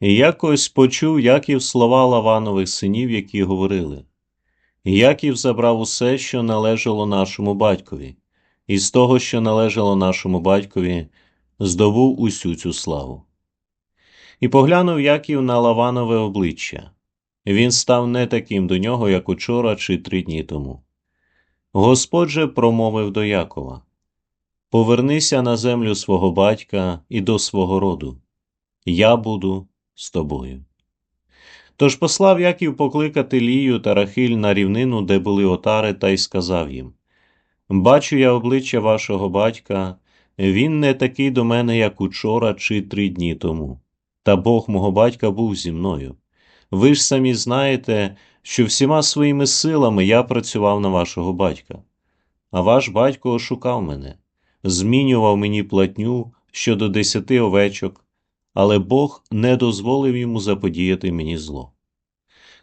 І якось почув Яків слова Лаванових синів, які говорили. Яків забрав усе, що належало нашому батькові, і з того, що належало нашому батькові, здобув усю цю славу. І поглянув Яків на Лаванове обличчя. Він став не таким до нього, як учора чи три дні тому. Господь же промовив до Якова Повернися на землю свого батька і до свого роду. Я буду з тобою. Тож послав Яків покликати Лію та Рахиль на рівнину, де були отари, та й сказав їм Бачу я обличчя вашого батька, він не такий до мене, як учора чи три дні тому. Та Бог мого батька був зі мною. Ви ж самі знаєте, що всіма своїми силами я працював на вашого батька. А ваш батько ошукав мене, змінював мені платню щодо десяти овечок, але Бог не дозволив йому заподіяти мені зло.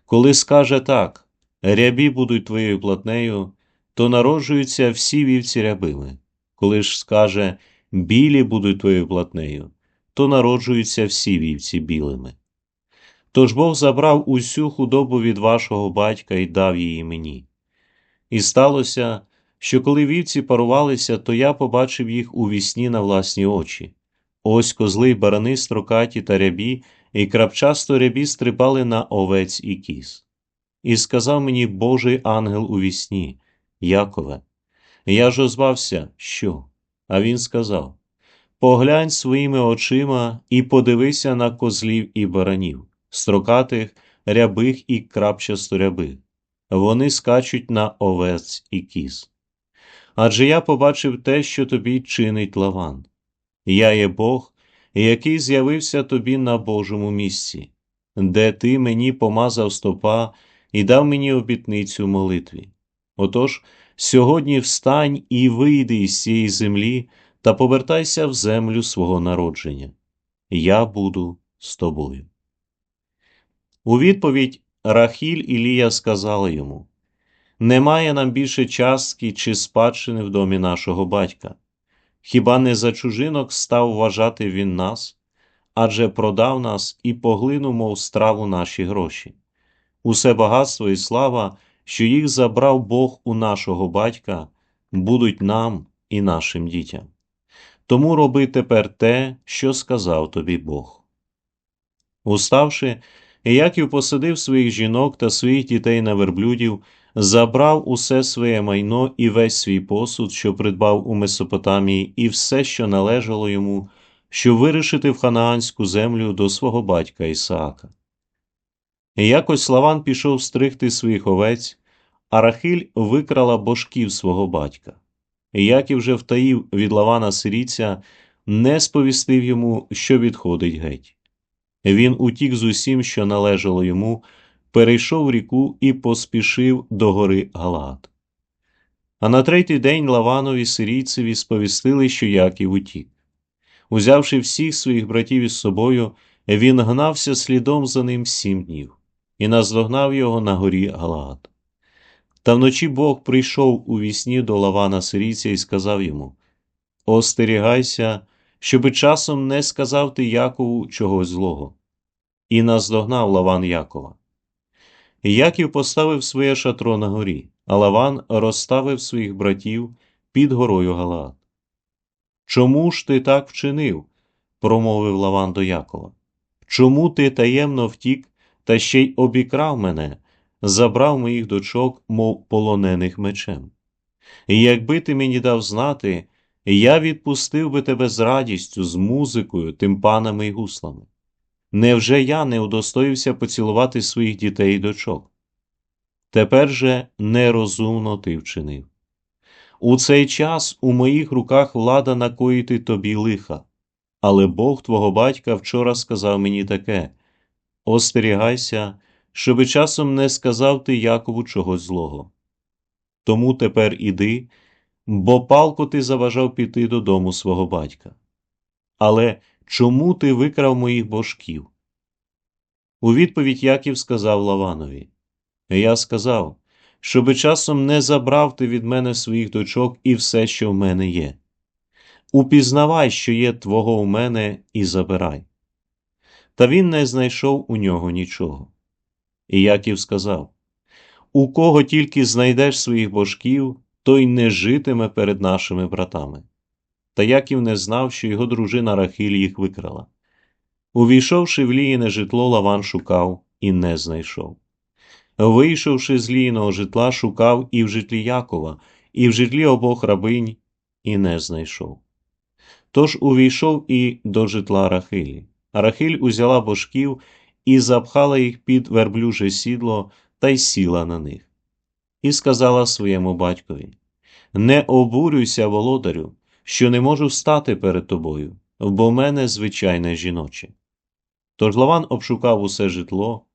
Коли скаже так, рябі будуть твоєю платнею, то народжуються всі вівці рябими. Коли ж скаже білі будуть твоєю платнею, то народжуються всі вівці білими. Тож Бог забрав усю худобу від вашого батька і дав її мені. І сталося, що коли вівці парувалися, то я побачив їх у вісні на власні очі. Ось козли й барани строкаті та рябі, і крапчасто рябі стрибали на овець і кіз. І сказав мені Божий ангел у вісні, Якове, я ж озвався, що? А він сказав Поглянь своїми очима і подивися на козлів і баранів, строкатих, рябих і крапчасто рябих. Вони скачуть на овець і кіз. Адже я побачив те, що тобі чинить лаван. Я є Бог, який з'явився тобі на Божому місці, де ти мені помазав стопа і дав мені обітницю молитві. Отож, сьогодні встань і вийди із цієї землі та повертайся в землю свого народження. Я буду з тобою. У відповідь Рахіль і Лія сказали йому Немає нам більше частки чи спадщини в домі нашого батька. Хіба не за чужинок став вважати він нас, адже продав нас і поглинув, мов страву наші гроші. Усе багатство і слава, що їх забрав Бог у нашого батька, будуть нам і нашим дітям. Тому роби тепер те, що сказав тобі Бог. Уставши, Яків посадив своїх жінок та своїх дітей на верблюдів, забрав усе своє майно і весь свій посуд, що придбав у Месопотамії, і все, що належало йому, щоб вирішити в ханаанську землю до свого батька Ісаака. Якось Лаван пішов стригти своїх овець, а Рахиль викрала божків свого батька. І Яків вже втаїв від Лавана сирійця, не сповістив йому, що відходить геть. Він утік з усім, що належало йому, перейшов ріку і поспішив до гори Галаат. А на третій день Лаванові сирійцеві сповістили, що Яків утік. Узявши всіх своїх братів із собою, він гнався слідом за ним сім днів і наздогнав його на горі Галаат. Та вночі Бог прийшов у вісні до Лавана сирійця і сказав йому Остерігайся, щоби часом не сказав ти Якову чогось злого. І наздогнав Лаван Якова. Яків поставив своє шатро на горі, а Лаван розставив своїх братів під горою Галаат. Чому ж ти так вчинив? промовив Лаван до Якова. Чому ти таємно втік та ще й обікрав мене, забрав моїх дочок, мов полонених мечем? І якби ти мені дав знати, я відпустив би тебе з радістю, з музикою, тимпанами й гуслами. Невже я не удостоївся поцілувати своїх дітей і дочок? Тепер же нерозумно ти вчинив. У цей час у моїх руках влада накоїти тобі лиха, але Бог твого батька вчора сказав мені таке остерігайся, щоби часом не сказав ти Якову чогось злого. Тому тепер іди, бо палко ти заважав піти додому свого батька. Але чому ти викрав моїх божків? У відповідь Яків сказав Лаванові Я сказав, щоби часом не забрав ти від мене своїх дочок і все, що в мене є. Упізнавай, що є твого у мене, і забирай. Та він не знайшов у нього нічого. І Яків сказав У кого тільки знайдеш своїх божків, той не житиме перед нашими братами. Та Яків не знав, що його дружина Рахиль їх викрала. Увійшовши в Ліїне житло, Лаван шукав і не знайшов. Вийшовши з Ліїного житла, шукав і в житлі Якова, і в житлі обох рабинь, і не знайшов. Тож увійшов і до житла Рахилі. Рахиль узяла божків і запхала їх під верблюже сідло та й сіла на них. І сказала своєму батькові Не обурюйся, володарю, що не можу стати перед тобою, бо мене звичайне жіноче. Тож Лаван обшукав усе житло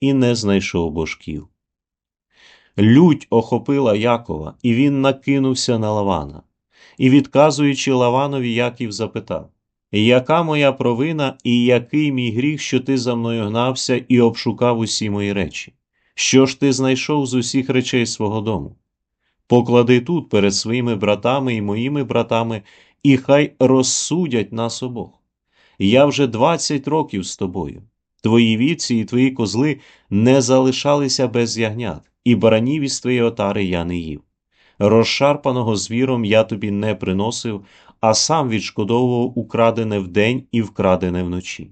і не знайшов божків. Лють охопила Якова, і він накинувся на Лавана. І, відказуючи Лаванові, Яків запитав Яка моя провина і який мій гріх, що ти за мною гнався і обшукав усі мої речі? Що ж ти знайшов з усіх речей свого дому? Поклади тут перед своїми братами і моїми братами, і хай розсудять нас обох. Я вже двадцять років з тобою. Твої віці і твої козли не залишалися без ягнят, і баранів із твоєї отари я не їв. Розшарпаного звіром я тобі не приносив, а сам відшкодовував украдене вдень і вкрадене вночі.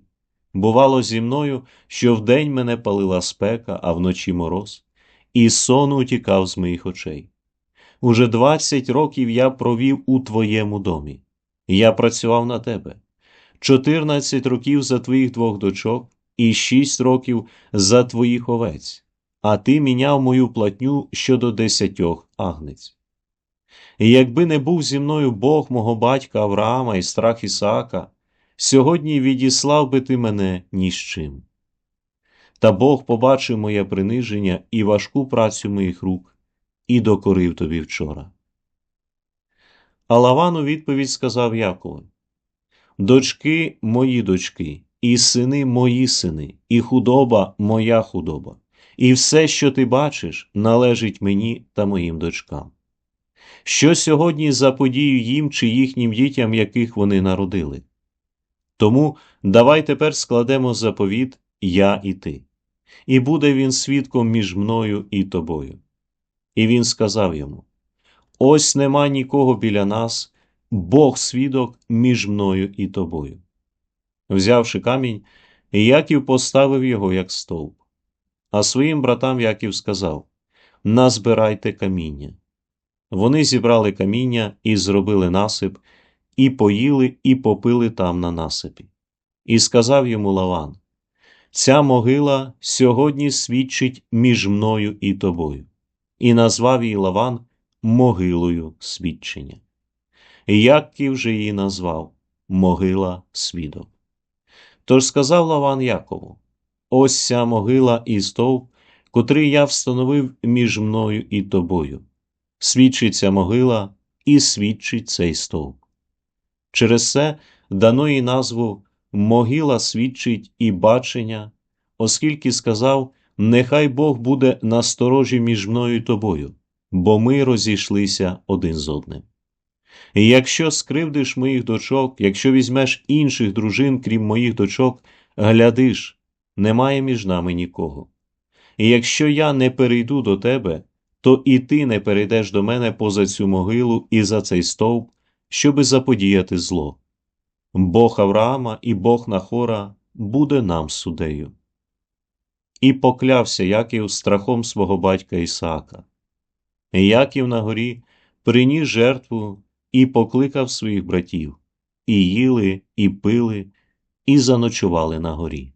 Бувало зі мною, що вдень мене палила спека, а вночі мороз, і сон утікав з моїх очей. Уже двадцять років я провів у твоєму домі. Я працював на тебе. Чотирнадцять років за твоїх двох дочок і шість років за твоїх овець, а ти міняв мою платню щодо десятьох агнець. І якби не був зі мною Бог мого батька Авраама і страх Ісаака, сьогодні відіслав би ти мене ні з чим. Та Бог побачив моє приниження і важку працю моїх рук і докорив тобі вчора. А Лаван у відповідь сказав Якову Дочки мої дочки, і сини мої сини, і худоба моя худоба, і все, що ти бачиш, належить мені та моїм дочкам. Що сьогодні заподію їм чи їхнім дітям, яких вони народили? Тому давай тепер складемо заповіт я і ти, і буде він свідком між мною і тобою. І він сказав йому: Ось нема нікого біля нас, Бог свідок між мною і тобою. Взявши камінь, Яків поставив його як стовп. А своїм братам Яків сказав Назбирайте каміння. Вони зібрали каміння і зробили насип, і поїли, і попили там на насипі. І сказав йому Лаван Ця могила сьогодні свідчить між мною і тобою, і назвав її Лаван могилою свідчення. Яків же її назвав Могила свідок. Тож сказав Лаван Якову Ось ця могила і стовп, котрий я встановив між мною і тобою. Свідчить ця могила і свідчить цей стовп. Через це дано їй назву Могила свідчить і бачення, оскільки сказав Нехай Бог буде насторожі між мною і тобою, бо ми розійшлися один з одним. І якщо скривдиш моїх дочок, якщо візьмеш інших дружин, крім моїх дочок, глядиш, немає між нами нікого. І якщо я не перейду до тебе, то і ти не перейдеш до мене поза цю могилу і за цей стовп, щоби заподіяти зло. Бог Авраама і Бог Нахора буде нам судею. І поклявся Яків страхом свого батька Ісаака. Яків на горі приніс жертву і покликав своїх братів, і їли, і пили, і заночували на горі.